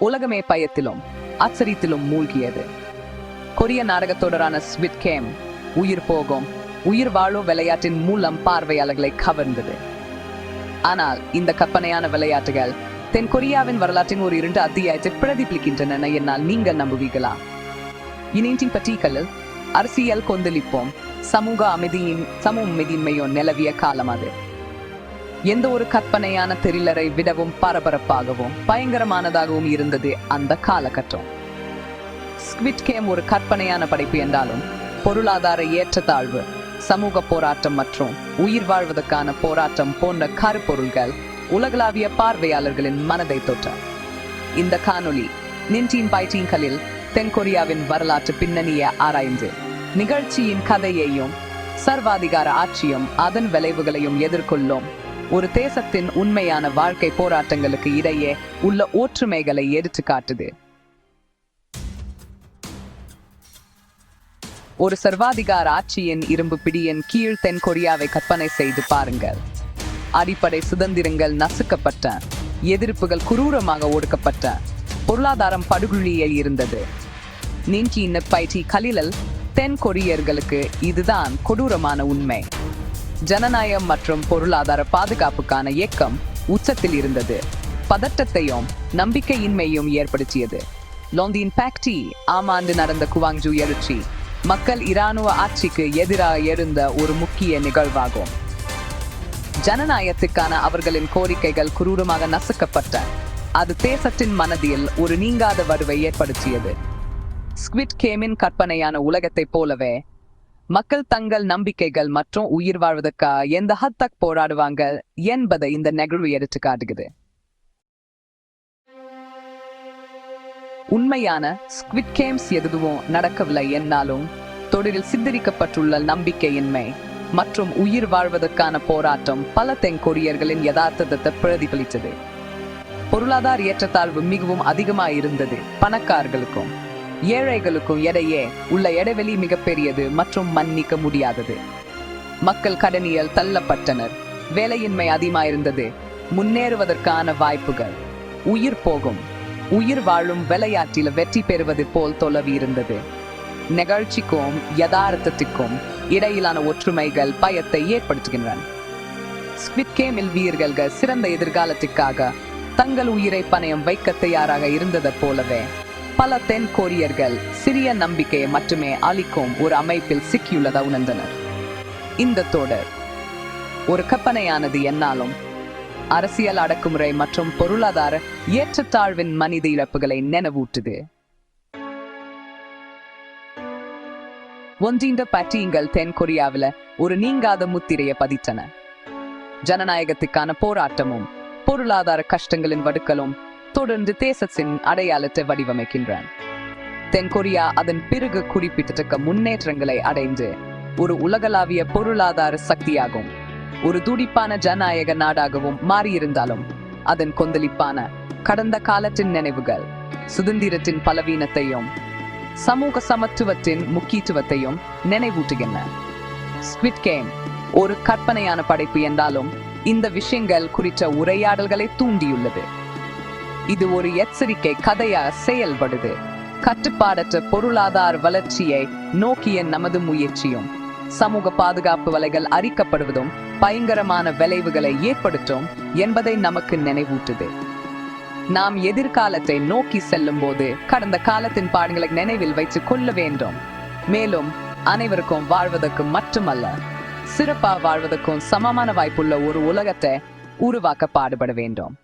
உலகமே பயத்திலும் ஆச்சரியத்திலும் மூழ்கியது. கொரிய நாடகத்தொடரான ஸ்விட் கேம் உயிர் போகும் உயிர் வாழும் விளையாட்டின் மூலம் பார்வையாளர்களை கவர்ந்தது. ஆனால் இந்த கற்பனையான விளையாட்டுகள் தென் கொரியாவின் வரலாற்றின் ஒரு இரண்டு அத்தியாயத்தை பிரதிபலிக்கின்றன என்னால் நீங்கள் நம்புவீர்களா? இணையத்தின் பட்டிகளில் அரசியல் கொந்தளிப்போம் சமூக அமைதியின் சமூக அமைதியின்மையும் நிலவிய காலம் அது. எந்த ஒரு கற்பனையான த்ரில்லரை விடவும் பரபரப்பாகவும் பயங்கரமானதாகவும் இருந்தது அந்த காலகட்டம். ஸ்குவிட் கேம் ஒரு கற்பனையான படைப்பு என்றாலும் பொருளாதார ஏற்றத்தாழ்வு சமூக போராட்டம் மற்றும் உயிர் வாழ்வதற்கான போராட்டம் போன்ற கருப்பொருள்கள் உலகளாவிய பார்வையாளர்களின் மனதை தொற்ற இந்த காணொளி நின்டீன் பைட்டீன்களில் தென்கொரியாவின் வரலாற்று பின்னணியை ஆராய்ந்து நிகழ்ச்சியின் கதையையும் சர்வாதிகார ஆட்சியும் அதன் விளைவுகளையும் எதிர்கொள்ளும் ஒரு தேசத்தின் உண்மையான வாழ்க்கை போராட்டங்களுக்கு இடையே உள்ள ஒற்றுமைகளை எடுத்து காட்டுது. ஒரு சர்வாதிகார ஆட்சியின் இரும்பு பிடியின் கீழ் தென் கொரியாவை கற்பனை செய்து பாருங்கள். அடிப்படை சுதந்திரங்கள் நசுக்கப்பட்ட எதிர்ப்புகள் குரூரமாக ஒடுக்கப்பட்ட பொருளாதாரம் படுகொலியில் இருந்தது. நீங்கி பயிற்சி கலிலல் தென் கொரியர்களுக்கு இதுதான் கொடூரமான உண்மை. ஜனநாயகம் மற்றும் பொருளாதார பாதுகாப்புக்கான இயக்கம் உச்சத்தில் இருந்தது. பதட்டத்தையும் நம்பிக்கையின்மையும் ஏற்படுத்தியது. லோந்தின் பாக்டி ஆமாண்டு நடந்த குவாங்ஜு எழுச்சி மக்கள் இராணுவ ஆட்சிக்கு எதிராக எழுந்த ஒரு முக்கிய நிகழ்வாகும். ஜனநாயகத்துக்கான அவர்களின் கோரிக்கைகள் குரூரமாக நசுக்கப்பட்ட அது தேசத்தின் மனதில் ஒரு நீங்காத வடுவை ஏற்படுத்தியது. ஸ்குவிட் கேமின் கற்பனையான உலகத்தைப் போலவே மக்கள் தங்கள் நம்பிக்கைகள் மற்றும் உயிர் வாழ்வதற்காக எந்த ஹத்தக் போராடுவாங்க என்பதை இந்த நிகழ்வு எடுத்து காட்டுகிறது. உண்மையான ஸ்குவிட் கேம்ஸ் எதுவும் நடக்கவில்லை என்னாலும் தொடரில் சித்தரிக்கப்பட்டுள்ள நம்பிக்கையின்மை மற்றும் உயிர் வாழ்வதற்கான போராட்டம் பல தென்கொரியர்களின் யதார்த்தத்தை பிரதிபலித்தது. பொருளாதார ஏற்றத்தாழ்வு மிகவும் அதிகமாக இருந்தது பணக்காரர்களுக்கும். ஏழைகளுக்கும் இடையே உள்ள இடைவெளி மிகப்பெரியது மற்றும் மன்னிக்க முடியாதது. மக்கள் கடனியல் தள்ளப்பட்டனர். வேலையின்மை அதிகமாயிருந்தது. முன்னேறுவதற்கான வாய்ப்புகள். உயிர் போகும். உயிர் வாழும் விளையாட்டில் வெற்றி பெறுவது போல் தொலைவி இருந்தது நிகழ்ச்சிக்கும் யதார்த்தத்துக்கும் இடையிலான ஒற்றுமைகள் பயத்தை ஏற்படுத்துகின்றன. ஸ்குவிட் கேமில் வீரர்கள் சிறந்த எதிர்காலத்துக்காக தங்கள் உயிரை பணயம் வைக்க தயாராக இருந்தது போலவே பல தென் கொரியர்கள் சிறிய நம்பிக்கையை மட்டுமே அளிக்கும் ஒரு அமைப்பில் சிக்கியுள்ளதா உணர்ந்தனர். இந்த தொடர் ஒரு கற்பனையானது என்னாலும் அரசியல் அடக்குமுறை மற்றும் பொருளாதார ஏற்றத்தாழ்வின் மனித இழப்புகளை நினைவூட்டுது. ஒன்றின்ற பட்டியங்கள் தென் கொரியாவில ஒரு நீங்காத முத்திரையை பதித்தன. ஜனநாயகத்துக்கான போராட்டமும் பொருளாதார கஷ்டங்களின் வடுக்கலும் தொடர்ந்து தேசத்தின் அடையாளத்தை வடிவமைக்கின்றான். தென் கொரியா அதன் பிறகு குறிப்பிட்டத்தக்க முன்னேற்றங்களை அடைந்து ஒரு உலகளாவிய பொருளாதார சக்தியாகும் ஒரு துடிப்பான ஜனநாயக நாடாகவும் மாறியிருந்தாலும் அதன் கொந்தளிப்பான கடந்த காலத்தின் நினைவுகள் சுதந்திரத்தின் பலவீனத்தையும் சமூக சமத்துவத்தின் முக்கியத்துவத்தையும் நினைவூட்டுகின்றன. ஸ்குவிட் கேம் ஒரு கற்பனையான படைப்பு என்றாலும் இந்த விஷயங்கள் குறித்த உரையாடல்களை தூண்டியுள்ளது. இது ஒரு எச்சரிக்கை கதையா செயல்படுது. கட்டுப்பாடற்ற பொருளாதார வளர்ச்சியை நோக்கிய நமது முயற்சியும் சமூக பாதுகாப்பு வலைகள் அரிக்கப்படுவதும் பயங்கரமான விளைவுகளை ஏற்படுத்தும் என்பதை நமக்கு நினைவூட்டுது. நாம் எதிர்காலத்தை நோக்கி செல்லும் போது கடந்த காலத்தின் பாடங்களை நினைவில் வைத்துக் கொள்ள வேண்டும். மேலும் அனைவருக்கும் வாழ்வதற்கும் மட்டுமல்ல சிறப்பா வாழ்வதற்கும் சமமான வாய்ப்புள்ள ஒரு உலகத்தை உருவாக்க பாடுபட வேண்டும்.